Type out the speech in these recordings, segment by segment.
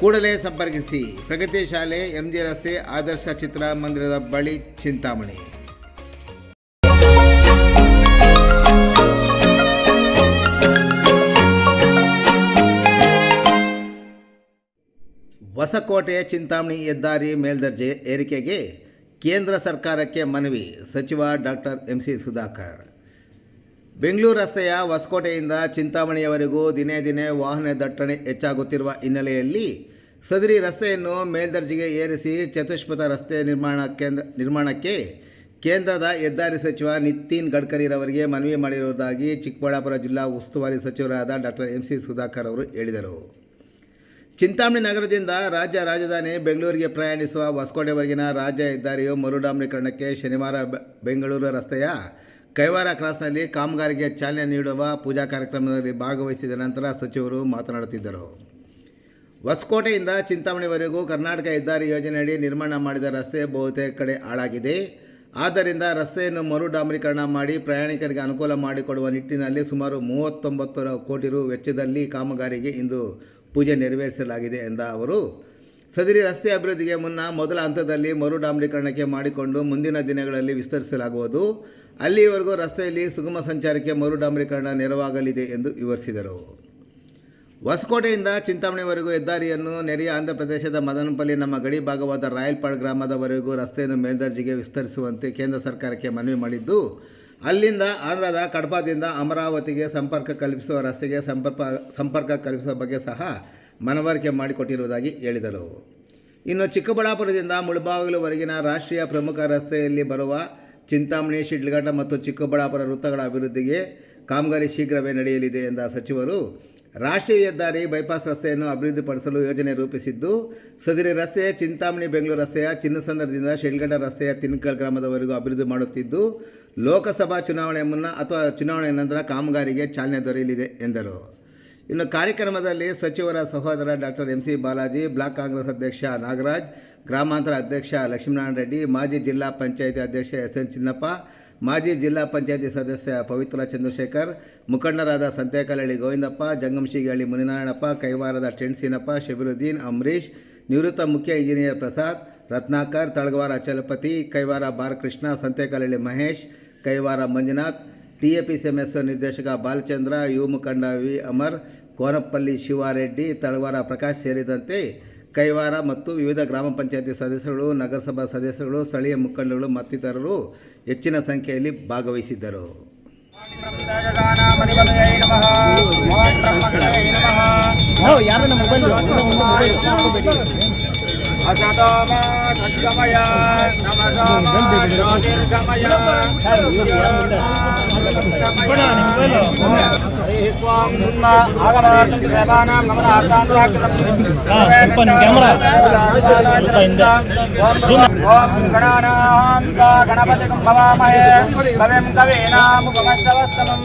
ಕೂಡಲೇ ಸಂಪರ್ಕಿಸಿ. ಪ್ರಗತಿ ಶಾಲೆ, ಎಂಜಿ ರಸ್ತೆ, ಆದರ್ಶ ಚಿತ್ರಮಂದಿರದ ಬಳಿ ಚಿಂತಾಮಣಿ. ಹೊಸಕೋಟೆ ಚಿಂತಾಮಣಿ ಹೆದ್ದಾರಿ ಮೇಲ್ದರ್ಜೆ ಏರಿಕೆಗೆ ಕೇಂದ್ರ ಸರ್ಕಾರಕ್ಕೆ ಮನವಿ. ಸಚಿವ doctor M C Sudhakar. Bengaluru ರಸ್ತೆಯ ಹೊಸಕೋಟೆಯಿಂದ ಚಿಂತಾಮಣಿಯವರೆಗೂ ದಿನೇ ದಿನೇ ವಾಹನ ದಟ್ಟಣೆ ಹೆಚ್ಚಾಗುತ್ತಿರುವ ಹಿನ್ನೆಲೆಯಲ್ಲಿ ಸದರಿ ರಸ್ತೆಯನ್ನು ಮೇಲ್ದರ್ಜೆಗೆ ಏರಿಸಿ ಚತುಷ್ಪಥ ರಸ್ತೆ ನಿರ್ಮಾಣ ಕೇಂದ್ರ ನಿರ್ಮಾಣಕ್ಕೆ ಕೇಂದ್ರದ ಹೆದ್ದಾರಿ ಸಚಿವ ನಿತಿನ್ ಗಡ್ಕರಿರವರಿಗೆ ಮನವಿ ಮಾಡಿರುವುದಾಗಿ ಚಿಕ್ಕಬಳ್ಳಾಪುರ ಜಿಲ್ಲಾ ಉಸ್ತುವಾರಿ ಸಚಿವರಾದ ಡಾಕ್ಟರ್ ಎಂ ಸಿ ಸುಧಾಕರ್ ಅವರು ಹೇಳಿದರು. ಚಿಂತಾಮಣಿ ನಗರದಿಂದ ರಾಜ್ಯ ರಾಜಧಾನಿ ಬೆಂಗಳೂರಿಗೆ ಪ್ರಯಾಣಿಸುವ ಹೊಸಕೋಟೆವರೆಗಿನ ರಾಜ್ಯ ಹೆದ್ದಾರಿಯು ಮರುಡಾಮ್ರೀಕರಣಕ್ಕೆ ಶನಿವಾರ ಬೆಂಗಳೂರು ರಸ್ತೆಯ ಕೈವಾರ ಕ್ರಾಸ್ನಲ್ಲಿ ಕಾಮಗಾರಿಗೆ ಚಾಲನೆ ನೀಡುವ ಪೂಜಾ ಕಾರ್ಯಕ್ರಮದಲ್ಲಿ ಭಾಗವಹಿಸಿದ ನಂತರ ಸಚಿವರು ಮಾತನಾಡುತ್ತಿದ್ದರು. ಹೊಸಕೋಟೆಯಿಂದ ಚಿಂತಾಮಣಿವರೆಗೂ ಕರ್ನಾಟಕ ಹೆದ್ದಾರಿ ಯೋಜನೆಯಡಿ ನಿರ್ಮಾಣ ಮಾಡಿದ ರಸ್ತೆ ಬಹುತೇಕ ಕಡೆ ಹಾಳಾಗಿದೆ. ಆದ್ದರಿಂದ ರಸ್ತೆಯನ್ನು ಮರು ಡಾಮರೀಕರಣ ಮಾಡಿ ಪ್ರಯಾಣಿಕರಿಗೆ ಅನುಕೂಲ ಮಾಡಿಕೊಡುವ ನಿಟ್ಟಿನಲ್ಲಿ ಸುಮಾರು ಮೂವತ್ತೊಂಬತ್ತು ಕೋಟಿ ರು ವೆಚ್ಚದಲ್ಲಿ ಕಾಮಗಾರಿಗೆ ಇಂದು ಪೂಜೆ ನೆರವೇರಿಸಲಾಗಿದೆ ಎಂದ ಅವರು, ಸದರಿ ರಸ್ತೆ ಅಭಿವೃದ್ಧಿಗೆ ಮುನ್ನ ಮೊದಲ ಹಂತದಲ್ಲಿ ಮರು ಡಾಮರೀಕರಣಕ್ಕೆ ಮಾಡಿಕೊಂಡು ಮುಂದಿನ ದಿನಗಳಲ್ಲಿ ವಿಸ್ತರಿಸಲಾಗುವುದು. ಅಲ್ಲಿಯವರೆಗೂ ರಸ್ತೆಯಲ್ಲಿ ಸುಗಮ ಸಂಚಾರಕ್ಕೆ ಮರು ಡಾಮರೀಕರಣ ನೆರವಾಗಲಿದೆ ಎಂದು ವಿವರಿಸಿದರು. ಹೊಸಕೋಟೆಯಿಂದ ಚಿಂತಾಮಣಿವರೆಗೂ ಹೆದ್ದಾರಿಯನ್ನು ನೆರೆಯ ಆಂಧ್ರಪ್ರದೇಶದ ಮದನಪಲ್ಲಿ ನಮ್ಮ ಗಡಿ ಭಾಗವಾದ ರಾಯಲ್ಪಾಡ್ ಗ್ರಾಮದವರೆಗೂ ರಸ್ತೆಯನ್ನು ಮೇಲ್ದರ್ಜೆಗೆ ವಿಸ್ತರಿಸುವಂತೆ ಕೇಂದ್ರ ಸರ್ಕಾರಕ್ಕೆ ಮನವಿ ಮಾಡಿದ್ದು, ಅಲ್ಲಿಂದ ಆಂಧ್ರದ ಕಡಪಾದಿಂದ ಅಮರಾವತಿಗೆ ಸಂಪರ್ಕ ಕಲ್ಪಿಸುವ ರಸ್ತೆಗೆ ಸಂಪರ್ಕ ಸಂಪರ್ಕ ಕಲ್ಪಿಸುವ ಬಗ್ಗೆ ಸಹ ಮನವರಿಕೆ ಮಾಡಿಕೊಟ್ಟಿರುವುದಾಗಿ ಹೇಳಿದರು. ಇನ್ನು ಚಿಕ್ಕಬಳ್ಳಾಪುರದಿಂದ ಮುಳಬಾಗಿಲುವರೆಗಿನ ರಾಷ್ಟ್ರೀಯ ಪ್ರಮುಖ ರಸ್ತೆಯಲ್ಲಿ ಬರುವ ಚಿಂತಾಮಣಿ, ಶಿಡ್ಲಘಟ್ಟ ಮತ್ತು ಚಿಕ್ಕಬಳ್ಳಾಪುರ ವೃತ್ತಗಳ ಅಭಿವೃದ್ಧಿಗೆ ಕಾಮಗಾರಿ ಶೀಘ್ರವೇ ನಡೆಯಲಿದೆ ಎಂದ ಸಚಿವರು, ರಾಷ್ಟ್ರೀಯ ಹೆದ್ದಾರಿ ಬೈಪಾಸ್ ರಸ್ತೆಯನ್ನು ಅಭಿವೃದ್ಧಿಪಡಿಸಲು ಯೋಜನೆ ರೂಪಿಸಿದ್ದು, ಸದರಿ ರಸ್ತೆಯ ಚಿಂತಾಮಣಿ, ಬೆಂಗಳೂರು ರಸ್ತೆಯ ಚಿನ್ನಸಂದ್ರದಿಂದ ಶಿಡ್ಲಘಟ್ಟ ರಸ್ತೆಯ ತಿನ್ಕಲ್ ಗ್ರಾಮದವರೆಗೂ ಅಭಿವೃದ್ಧಿ ಮಾಡುತ್ತಿದ್ದು, ಲೋಕಸಭಾ ಚುನಾವಣೆ ಮುನ್ನ ಅಥವಾ ಚುನಾವಣೆ ನಂತರ ಕಾಮಗಾರಿಗೆ ಚಾಲನೆ ದೊರೆಯಲಿದೆ ಎಂದರು. ಇನ್ನು ಕಾರ್ಯಕ್ರಮದಲ್ಲಿ ಸಚಿವರ ಸಹೋದರ doctor M C Balaji, block Congress ಅಧ್ಯಕ್ಷ ನಾಗರಾಜ್, ಗ್ರಾಮಾಂತರ ಅಧ್ಯಕ್ಷ ಲಕ್ಷ್ಮೀನಾರಾಯಣ ರೆಡ್ಡಿ, ಮಾಜಿ ಜಿಲ್ಲಾ ಪಂಚಾಯಿತಿ ಅಧ್ಯಕ್ಷ ಎಸ್ ಎನ್ ಚಿನ್ನಪ್ಪ, ಮಾಜಿ ಜಿಲ್ಲಾ ಪಂಚಾಯಿತಿ ಸದಸ್ಯ ಪವಿತ್ರ ಚಂದ್ರಶೇಖರ್, ಮುಖಂಡರಾದ ಸಂತೇಕಲಹಳ್ಳಿ ಗೋವಿಂದಪ್ಪ ಜಂಗಮಶಿಗಹಳ್ಳಿ ಮುನಿನಾರಾಯಣಪ್ಪ, ಕೈವಾರದ ಟೆಂಟ್ಸೀನಪ್ಪ ಶಬೀರುದ್ದೀನ್ ಅಂಬರೀಶ್ ನಿವೃತ್ತ ಮುಖ್ಯ engineer Prasad, Ratnakar, Talagavara Chalapathi, Kaivara Balakrishna Santhekalahalli Mahesh, Kaivara Manjunath T A P C M S ನಿರ್ದೇಶಕ ಬಾಲಚಂದ್ರ ಯು ಮುಖಂಡ ವಿ. ಅಮರ್, ಕೋನಪ್ಪಲ್ಲಿ ಶಿವಾರೆಡ್ಡಿ, ತಳವಾರ ಪ್ರಕಾಶ್ ಸೇರಿದಂತೆ ಕೈವಾರ ಮತ್ತು ವಿವಿಧ ಗ್ರಾಮ ಪಂಚಾಯತಿ ಸದಸ್ಯರುಗಳು, ನಗರಸಭಾ ಸದಸ್ಯರುಗಳು, ಸ್ಥಳೀಯ ಮುಖಂಡಗಳು ಮತ್ತಿತರರು ಹೆಚ್ಚಿನ ಸಂಖ್ಯೆಯಲ್ಲಿ ಭಾಗವಹಿಸಿದ್ದರು. असतोम सद्गमय नमसोम ज्योतिर्गमय गमय గణపతి భవామహే కవిం కవీనాముపమస్తవస్తమం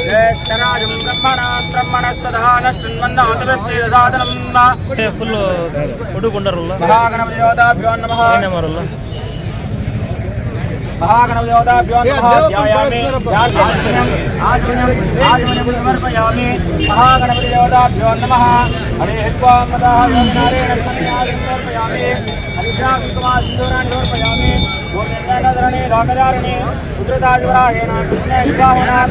జ్యేష్ఠరాజం బ్రహ్మణా బ్రహ్మణస్తధానశ్చిన్వందాతురశ్రీరసాదనం ఫుల్ కొడుకుండరుల్లా మహాగణపతి యోధాభ్యో నమః महागणवयोदाभ्यो ध्यायामि आचमनं आचमनं समर्पयामि महागणपतिदेवताभ्यो नमः हरे त्वां मदाः योगिनारेण समर्पयामि हरिद्राकुमासिन्दूराणि समर्पयामि पूर्णेन्द्रधरणे लोकधारिणे रुद्रताज्वराहेण कृष्णविवाहणां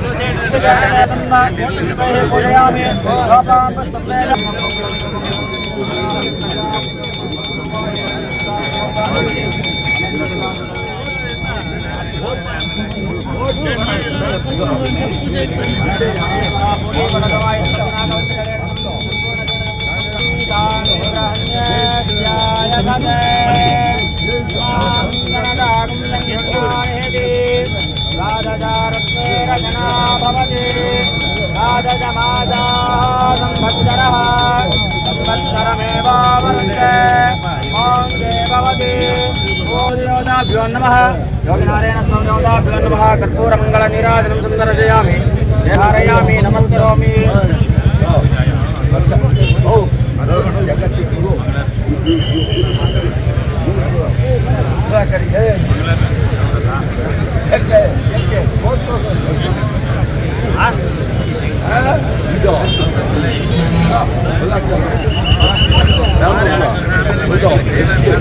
पूजयामि लोकां पुष्पेण राधा माता संभक्तरः योदाभ्यो नमः। योगिनारायण स्वामियोदाभ्यो नमः। कर्पूरमङ्गलनीराजनं सुन्दर्शयामि। जयहारयामि नमस्करोमि।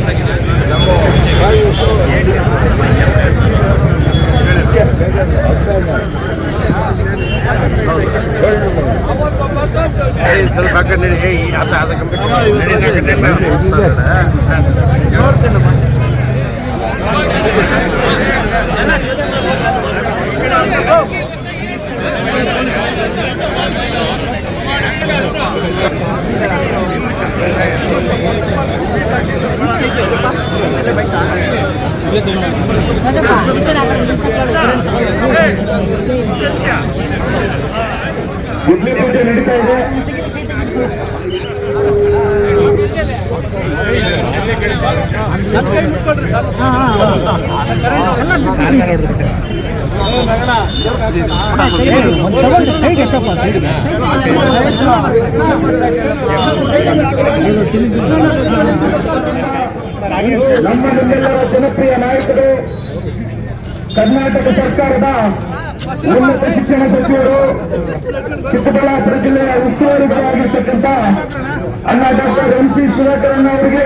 Thank you. ಕಡೆ ನಡಿ. ಏಯ್, ಅದ ಅದ ಕಂಪ್ಯೂಟರ್ ನಡಿ, ಆ ಕಡೆ ನಡಿ. ಗುಡ್ಲಿ ಪೂಜೆ ನಡೀತಾ ಇದೆ ನಮ್ಮ ನಿಮ್ಮೆಲ್ಲರ ಜನಪ್ರಿಯ ನಾಯಕರು ಕರ್ನಾಟಕ ಸರ್ಕಾರದ ಉನ್ನತ ಶಿಕ್ಷಣ ಸಚಿವರು ಚಿಕ್ಕಬಳ್ಳಾಪುರ ಜಿಲ್ಲೆಯ ಉಸ್ತುವಾರಿಗಳಾಗಿರ್ತಕ್ಕಂಥ ಅಣ್ಣ ಡಾಕ್ಟರ್ ಎಂ ಸಿ ಸುಧಾಕರಣ್ಣ ಅವರಿಗೆ